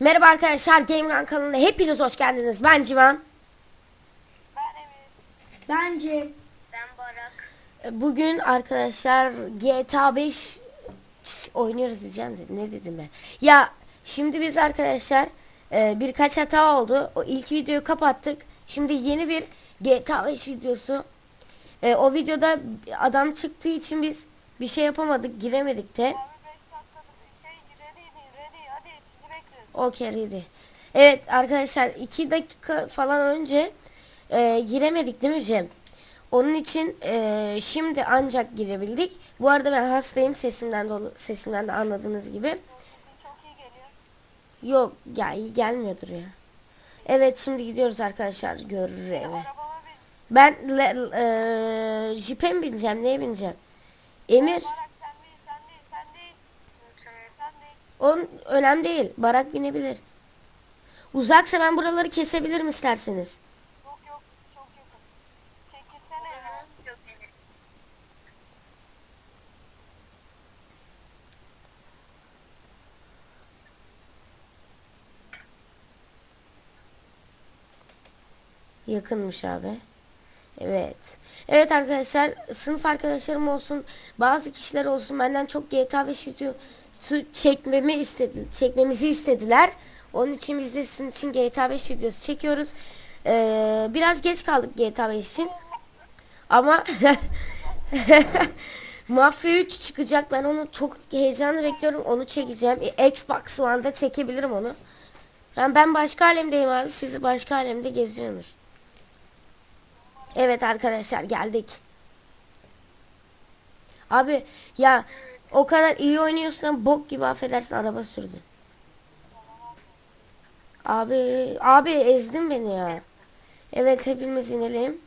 Merhaba arkadaşlar Game kanalına hepiniz hoş geldiniz. Ben Civan. Ben Emir. Bence Ben Barak. bugün arkadaşlar GTA 5 oynuyoruz diyeceğim de ne dedim ben. Ya şimdi biz arkadaşlar e, birkaç hata oldu. O ilk videoyu kapattık. Şimdi yeni bir GTA 5 videosu. E, o videoda adam çıktığı için biz bir şey yapamadık, giremedik de. Abi 5 dakikadır ready değil ready hadi sizi bekliyoruz. Okey ready. Evet arkadaşlar 2 dakika falan önce e, giremedik değil mi Cem? Onun için e, şimdi ancak girebildik. Bu arada ben hastayım sesimden dolu sesimden de anladığınız gibi. Yok ya iyi gelmiyordur ya. Evet şimdi gidiyoruz arkadaşlar. Arabama bin. Ben e, jipe mi bineceğim neye bineceğim? Emir Barak sen değil sen değil sen değil. Sen değil. onun önemli değil. Barak binebilir. Uzaksa ben buraları kesebilirim isterseniz. Yok yok çok yakın. Çekilsene ya. Yakınmış abi. Evet. Evet arkadaşlar sınıf arkadaşlarım olsun bazı kişiler olsun benden çok GTA 5 videosu çekmemi istedi, çekmemizi istediler. Onun için biz de sizin için GTA 5 videosu çekiyoruz. Ee, biraz geç kaldık GTA 5 için. Ama Mafya 3 çıkacak. Ben onu çok heyecanla bekliyorum. Onu çekeceğim. E, Xbox One'da çekebilirim onu. Yani ben başka alemdeyim abi. Sizi başka alemde geziyorsunuz. Evet arkadaşlar geldik. Abi ya o kadar iyi oynuyorsun ama bok gibi affedersin araba sürdün. Abi abi ezdin beni ya. Evet hepimiz inelim.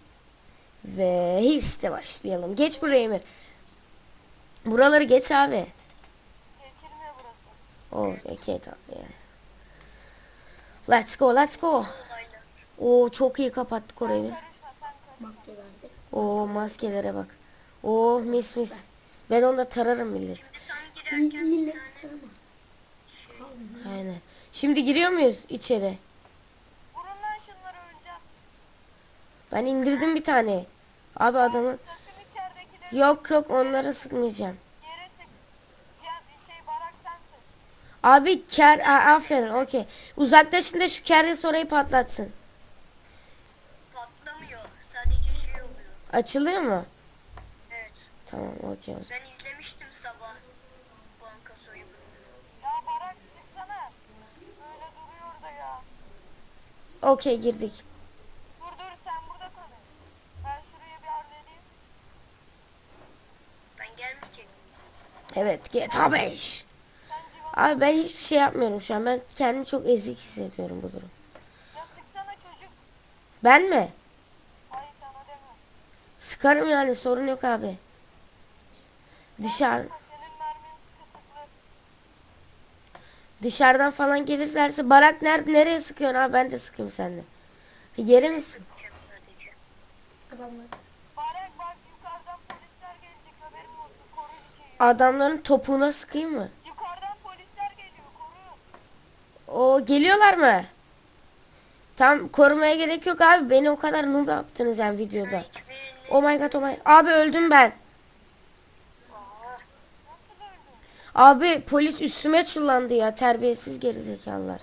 Ve hisse başlayalım. Geç buraya Emir. Buraları geç abi. Geçilmiyor burası. Oh, okay tamam yani. Let's go, let's go. Oo çok iyi kapattık orayı. Oo maskelere bak. Oo mis mis. Ben onu da tararım millet. Sen girerken Aynen. Şimdi giriyor muyuz içeri? Vurun lan şunları önce. Ben indirdim bir tane. Abi adamı yok yok onlara sıkmayacağım. şey. Abi ker a, aferin okey. Uzaklaşın da şu kerdes orayı patlatsın. Açılıyor mu? Evet. Tamam okey. Ben izlemiştim sabah banka soyunu. Ya Barak çıksana. Böyle duruyor da ya. Okey girdik. Dur dur sen burada kal. Ben şuraya bir halledeyim. Ben gelmeyecek. Evet GTA 5. Sen civan. Abi ben hiçbir şey yapmıyorum şu an. Ben kendimi çok ezik hissediyorum bu durum. Ya sıksana çocuk. Ben mi? Sıkarım yani sorun yok abi. Dışarı dışarıdan falan gelirlerse Barak nerede nereye sıkıyorsun abi ben de sıkayım seninle. Yere mi sık? Barak bak yukarıdan polisler gelecek haberin olsun. Koru içeyi. Adamların topuğuna sıkayım mı? Yukarıdan polisler geliyor koru. O geliyorlar mı? Tam korumaya gerek yok abi. Beni o kadar noob yaptınız yani videoda. Oh my god oh my. Abi öldüm ben. Abi polis üstüme çullandı ya terbiyesiz gerizekalılar.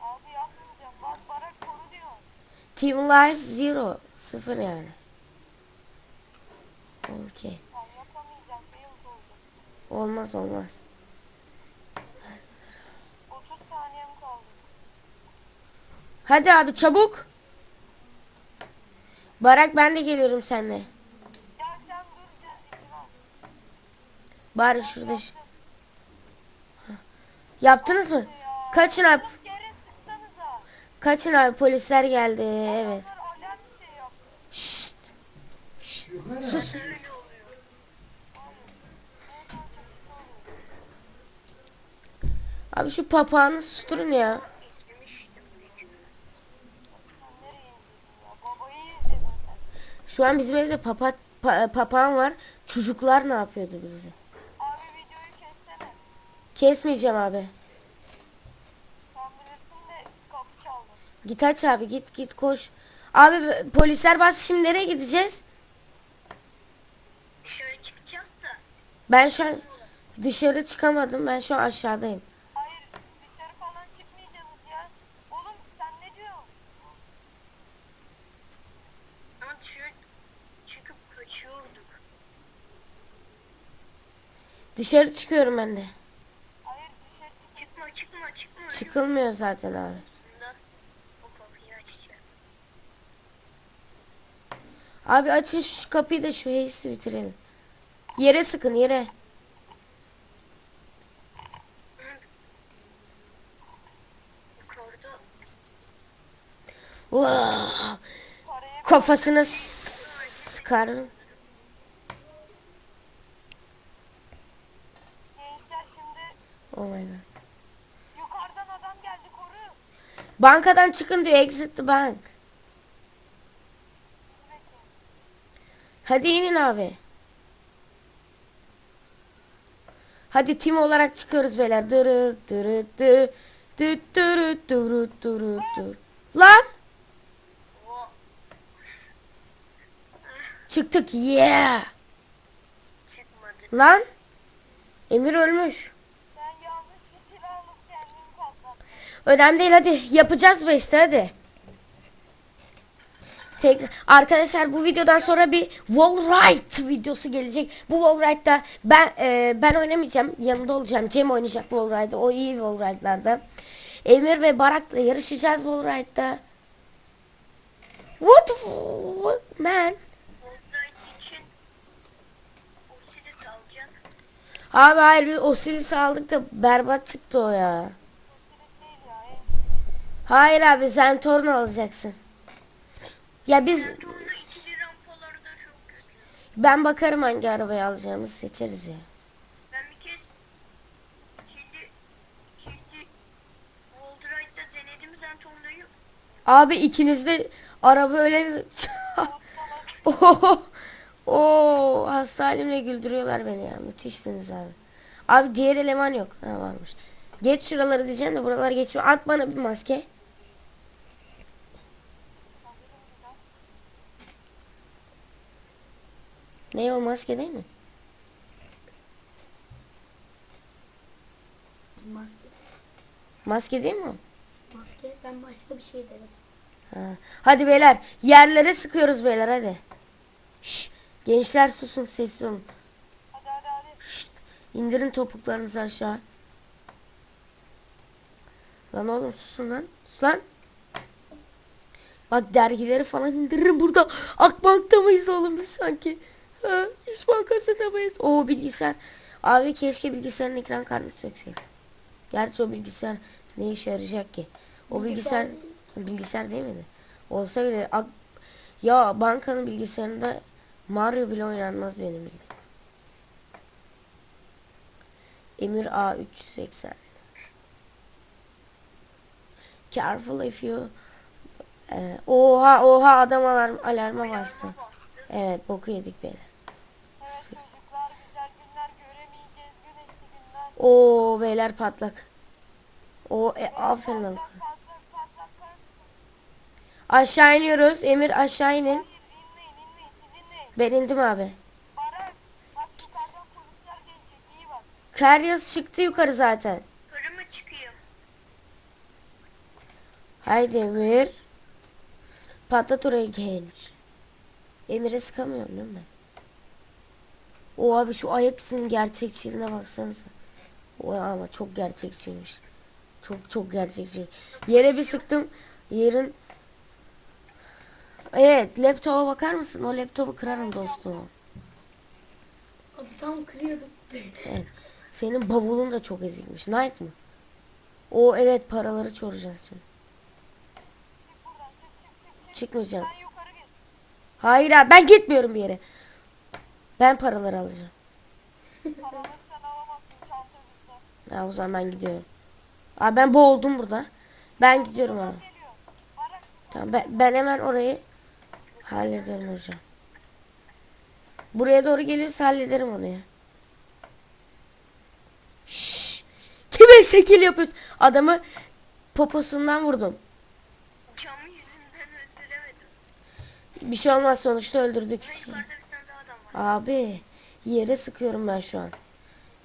Abi yapmayacağım. Bak Barak koru diyor. Team Lies Zero. Sıfır yani. Okey. Olmaz olmaz. 30 saniyem kaldı. Hadi abi çabuk. Barak ben de geliyorum seninle. Ya sen dur Can civan. Bari şurada. şu- Yaptınız mı? Kaçın abi. Kaçın abi polisler geldi. Evet. Şey. Şşt. Şşt. Sus. Abi şu papağanı susturun ya. İzlemiştim videoyu. Sen nereye izledin ya? Babayı izledin sen. Şu an bizim evde papa, pa- papağan var. Çocuklar ne yapıyor dedi bize. Abi videoyu kessene. Kesmeyeceğim abi. Sen bilirsin de kapı çaldı. Git aç abi git git koş. Abi polisler bas şimdi nereye gideceğiz? Dışarı çıkacağız da. Ben şu an dışarı çıkamadım. Ben şu an aşağıdayım. Hayır dışarı falan çıkmayacağız ya. Oğlum sen ne diyorsun? Ama dışarı çıkıp kaçıyorduk. Dışarı çıkıyorum ben de. Hayır dışarı çık. Çıkma çıkma çıkma. Çıkılmıyor zaten abi. Aslında o kapıyı açacağım. Abi açın şu kapıyı da şu heisi bitirelim. Yere sıkın yere. Yukarıda parayı Kafasına sıkarım. gençler şimdi Oh my god. yukarıdan adam geldi koru. Bankadan çıkın diyor exit the bank. Hadi inin abi. Hadi tim olarak çıkıyoruz beyler. Dırı dırı dı dı dırı dırı dırı dı. Lan çıktık yeah. çıkmadı. Lan Emir ölmüş. Önemli değil hadi yapacağız beste hadi. Tek, arkadaşlar bu videodan sonra bir wall ride videosu gelecek. Bu wall ride'da ben e, ben oynamayacağım. Yanında olacağım. Cem oynayacak wall ride'ı. O iyi wall ride'larda. Emir ve Barak'la yarışacağız wall ride'da. What, what man? Abi hayır biz Osiris'i aldık da berbat çıktı o ya. Osiris değil ya en kötü. Hayır abi Zentorn alacaksın. Ya biz ben bakarım hangi arabayı alacağımızı seçeriz ya. Ben bir kez kirli kirli Voldraite'da denedim Zentorno'yu. Abi ikiniz de araba öyle mi? Oo, oo, hasta halimle güldürüyorlar beni ya. Müthişsiniz abi. Abi diğer eleman yok. Ha varmış. Geç şuraları diyeceğim de buralar geçiyor. At bana bir maske. Hazırım güzel. Ne o maske değil mi? Maske. Maske değil mi? Maske ben başka bir şey dedim. Ha. Hadi beyler yerlere sıkıyoruz beyler hadi. Şşş, gençler susun sessiz olun. Hadi hadi hadi. Şşt, indirin topuklarınızı aşağı. Lan oğlum susun lan. Sus lan. Bak dergileri falan indiririm burada. Akbank'ta mıyız oğlum biz sanki? Ha, İş Bankası'nda mıyız? Oo bilgisayar. Abi keşke bilgisayarın ekran kartı sökseydim. Gerçi o bilgisayar ne işe yarayacak ki? O bilgisayar Bilgisayar değil miydi? Olsa bile ya bankanın bilgisayarında Mario bile oynanmaz benim bildiğim. Emir A380 Careful if you Ee, Oha oha adam alarm, alarma bastı. Evet boku yedik beyler. Oo beyler patlak. O e, aferin kaçtı. Aşağı iniyoruz. Emir aşağı inin. Hayır inmeyin inmeyin siz inmeyin. Ben indim abi. Barak bak yukarıdan polisler gelecek iyi bak. Karyas çıktı yukarı zaten. Yukarı mı çıkayım? Haydi Emir. Patlat orayı genç. Emir'e sıkamıyorum değil mi? O abi şu ayak izinin gerçekçiliğine baksanıza. O ama çok gerçekçiymiş. Çok çok gerçekçi. Yere bir sıktım. Yerin Evet laptopa bakar mısın? O laptopu kırarım dostum. Abi tam kırıyordum. Evet. Senin bavulun da çok ezikmiş. Night mı? O evet paraları çoracağız şimdi. Çıkmayacağım. Hayır abi ben gitmiyorum bir yere. Ben paraları alacağım. Paraları sen alamazsın çanta bizde. Ya o zaman ben gidiyorum. Abi ben boğuldum burada. Ben gidiyorum abi. Tamam ben, ben hemen orayı hallediyorum hocam. Buraya doğru geliyorsa hallederim onu ya. Şşş. Kime şekil yapıyorsun? Adamı poposundan vurdum. Camı yüzünden öldüremedim. Bir şey olmaz sonuçta öldürdük. Ve yukarıda bir tane daha adam var. Abi yere sıkıyorum ben şu an.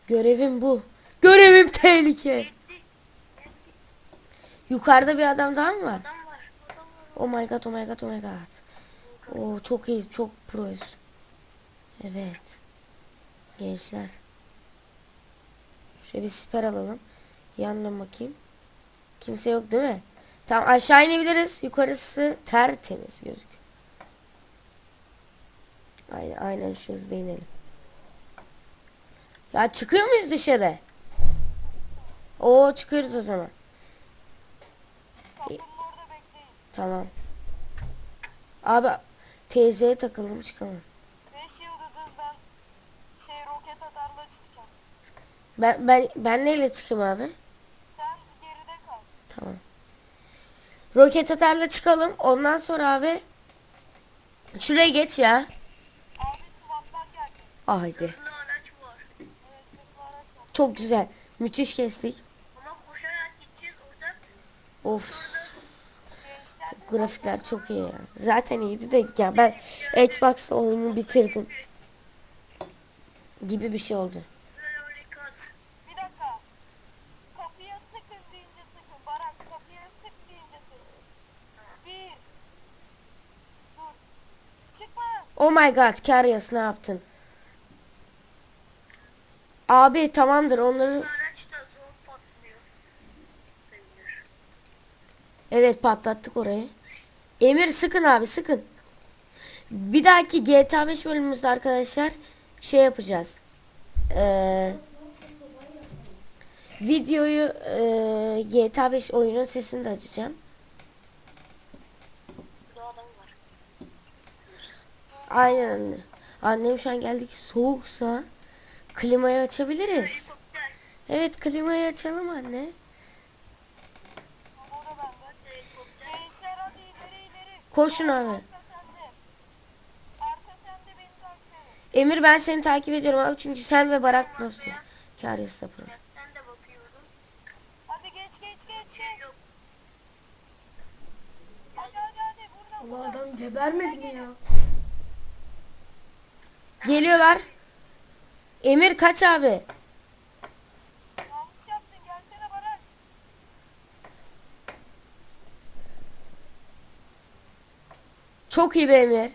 Görevim bu. Görevim tehlike. Yukarıda bir adam daha mı var? Adam var. Adam var. Oh my god oh my god oh my god. Oo çok iyi çok proyuz. Evet. Gençler. Şöyle bir siper alalım. Yandan bakayım. Kimse yok değil mi? Tamam aşağı inebiliriz. Yukarısı tertemiz gözüküyor. Aynen, aynen şu hızla inelim. Ya çıkıyor muyuz dışarı? Oo çıkıyoruz o zaman. Tamam. Abi teyzeye takıldım çıkamam. 5 yıldızız ben şey roket atarla çıkacağım. Ben ben ben neyle çıkayım abi? Sen geride kal. Tamam. Roket atarla çıkalım. Ondan sonra abi şuraya geç ya. Abi SWAT'lar geldi. Haydi. Çok güzel. Müthiş kestik. Of. Grafikler çok iyi ya. Zaten iyiydi de ya ben Xbox'ta oyunu bitirdim gibi bir şey oldu. Oh my god Karyas ne yaptın? Abi tamamdır onları Evet patlattık orayı. Emir sıkın abi sıkın. Bir dahaki GTA 5 bölümümüzde arkadaşlar şey yapacağız. Ee, videoyu ee, GTA 5 oyunun sesini de açacağım. Aynen anne. Annem şu an geldik soğuksa klimayı açabiliriz. Evet klimayı açalım anne. Koşun abi. Emir ben seni takip ediyorum abi çünkü sen ve Barak. Karyas da Pro. Ben de bakıyorum. Hadi geç geç geç. Yok. Hadi hadi hadi buradan Allah buradan. adam gebermedi mi ya? Geliyorlar. Emir kaç abi? Yanlış yaptın gelsene Barak. Çok iyi be Emir.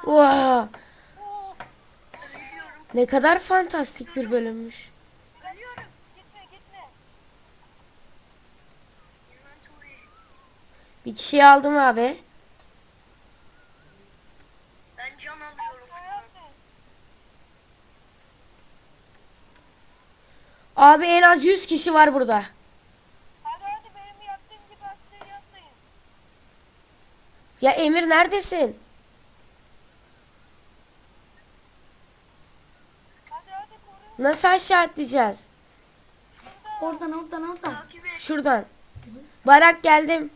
Wow. Ne kadar fantastik bir bölümmüş. Bir kişiyi aldım abi. Ben can alıyorum. Abi en az 100 kişi var burada. Ya Emir neredesin? Hadi hadi koruyun. Nasıl aşağı atlayacağız? Oradan oradan oradan. Takip et. Şuradan. Barak geldim.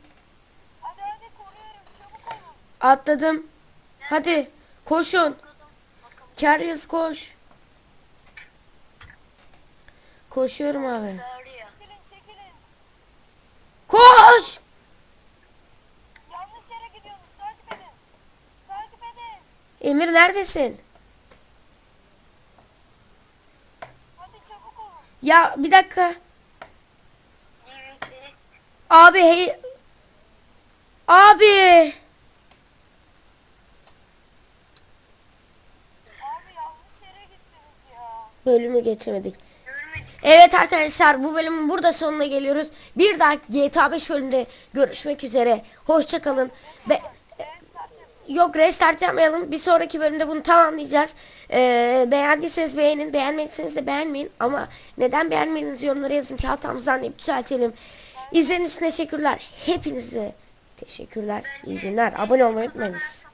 Hadi hadi koruyorum. Çabuk olun. Atladım. Hadi koşun. Karyas koş. Koşuyorum abi. Çekilin. Koş! Yanlış yere gidiyorsunuz. Takip edin. Takip edin. Emir neredesin? Hadi çabuk olun. Ya bir dakika. Abi hey. Abi. Bölümü geçemedik. Görmedik. Evet arkadaşlar bu bölümün burada sonuna geliyoruz. Bir dahaki GTA 5 bölümünde görüşmek üzere. Hoşçakalın. Be. Yok restart yapmayalım. Bir sonraki bölümde bunu tamamlayacağız. Ee, beğendiyseniz beğenin. Beğenmediyseniz de beğenmeyin. Ama neden beğenmediğinizi yorumlara yazın ki hatamızı anlayıp düzeltelim. İzlediğiniz için teşekkürler. Hepinize teşekkürler. İyi günler. Abone olmayı unutmayınız.